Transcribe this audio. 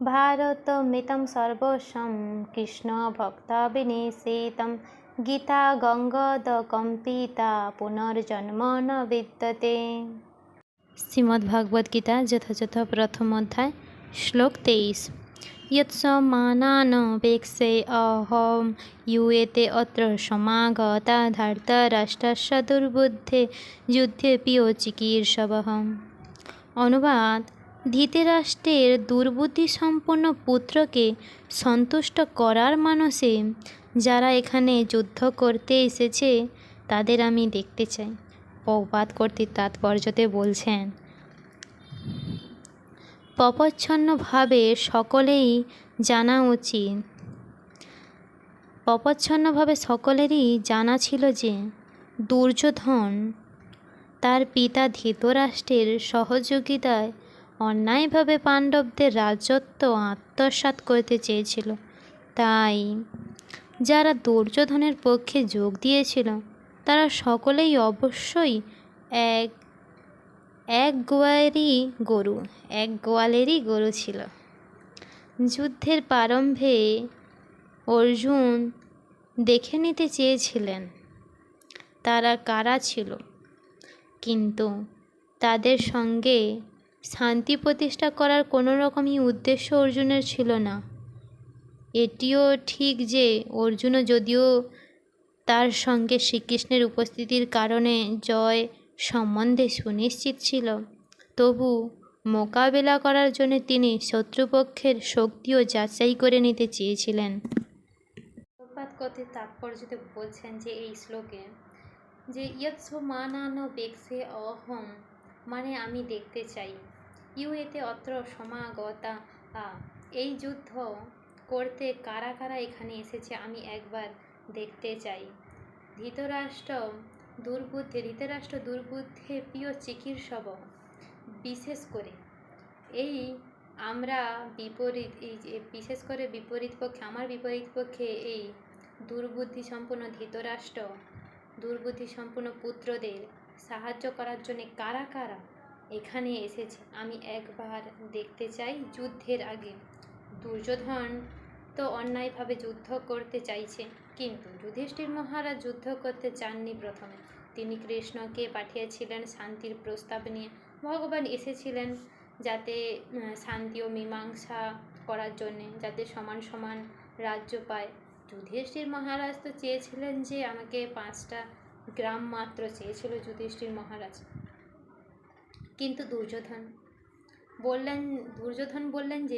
भारतमितं सर्वस्वं कृष्णभक्ताभिनिषेतं गीता গঙ্গদকম্পিতা পুনর্জন্ম ন বিদ্যতে শ্রীমদ্ ভাগবত গীতা যথাযথ প্রথম অধ্যায় শ্লোক তেইশ यत्समानानपेक्षे अहं यूयते अत्र समागता ধার্তরাষ্ট্রস্য দুর্বুদ্ধে যুদ্ধেপিও চিকীর্ষবः অনুবাদ ধৃতরাষ্ট্রের দুর্বুদ্ধিসম্পন্ন পুত্রকে সন্তুষ্ট করার মানসে যারা এখানে যুদ্ধ করতে এসেছে, তাদের আমি দেখতে চাই। প্রবাদ কর্তৃক তাৎপর্যতে বলছেন, প্রপচ্ছন্নভাবে সকলেই জানা উচিত। প্রপচ্ছন্নভাবে সকলেরই জানা ছিল যে দুর্যোধন তার পিতা ধৃতরাষ্ট্রের সহযোগিতায় অন্যায়ভাবে পাণ্ডবদের রাজত্ব আত্মসাৎ করতে চেয়েছিল। তাই যারা দুর্যোধনের পক্ষে যোগ দিয়েছিল, তারা সকলেই অবশ্যই এক এক গোয়ালেরই গরু, এক গোয়ালেরই গরু ছিল। যুদ্ধের প্রারম্ভে অর্জুন দেখে নিতে চেয়েছিলেন, তারা কারা ছিল। কিন্তু তাদের সঙ্গে শান্তি প্রতিষ্ঠা করার কোনো রকমই উদ্দেশ্য অর্জুনের ছিল না। এটিও ঠিক যে অর্জুনও যদিও তার সঙ্গে শ্রীকৃষ্ণের উপস্থিতির কারণে জয় সম্বন্ধে সুনিশ্চিত ছিল, তবু মোকাবেলা করার জন্য তিনি শত্রুপক্ষের শক্তিও যাচাই করে নিতে চেয়েছিলেন। কথিত তাৎপর্যতে বলছেন যে এই শ্লোকে, যে ইয়ৎস মানানো বেক্সে অহম মানে আমি দেখতে চাই। ইউ এতে অত্র সমাগতা এই যুদ্ধ করতে কারা কারা এখানে এসেছে আমি একবার দেখতে চাই। ধৃতরাষ্ট্র দুর্বুদ্ধে ধৃতরাষ্ট্র দুর্বুদ্ধে প্রিয় চিকিৎসব বিশেষ করে। এই আমরা বিপরীত বিশেষ করে বিপরীত পক্ষে, আমার বিপরীত পক্ষে এই দুর্বুদ্ধি সম্পন্ন ধৃতরাষ্ট্র দুর্বুদ্ধি সম্পন্ন পুত্রদের সাহায্য করার জন্য কারা কারা এখানে এসেছে। আমি একবার দেখতে চাই যুদ্ধের আগে। দুর্যোধন তো অন্যায়ভাবে যুদ্ধ করতে চাইছে, কিন্তু যুধিষ্ঠির মহারাজ যুদ্ধ করতে চাননি প্রথমে। তিনি কৃষ্ণকে পাঠিয়েছিলেন শান্তির প্রস্তাব নিয়ে। ভগবান এসেছিলেন যাতে শান্তি ও মীমাংসা করার জন্যে, যাতে সমান সমান রাজ্য পায়। যুধিষ্ঠির মহারাজ তো চেয়েছিলেন যে, আমাকে পাঁচটা গ্রাম মাত্র চেয়েছিল যুধিষ্ঠির মহারাজ। কিন্তু দুর্যোধন বললেন দুর্যোধন বললেন যে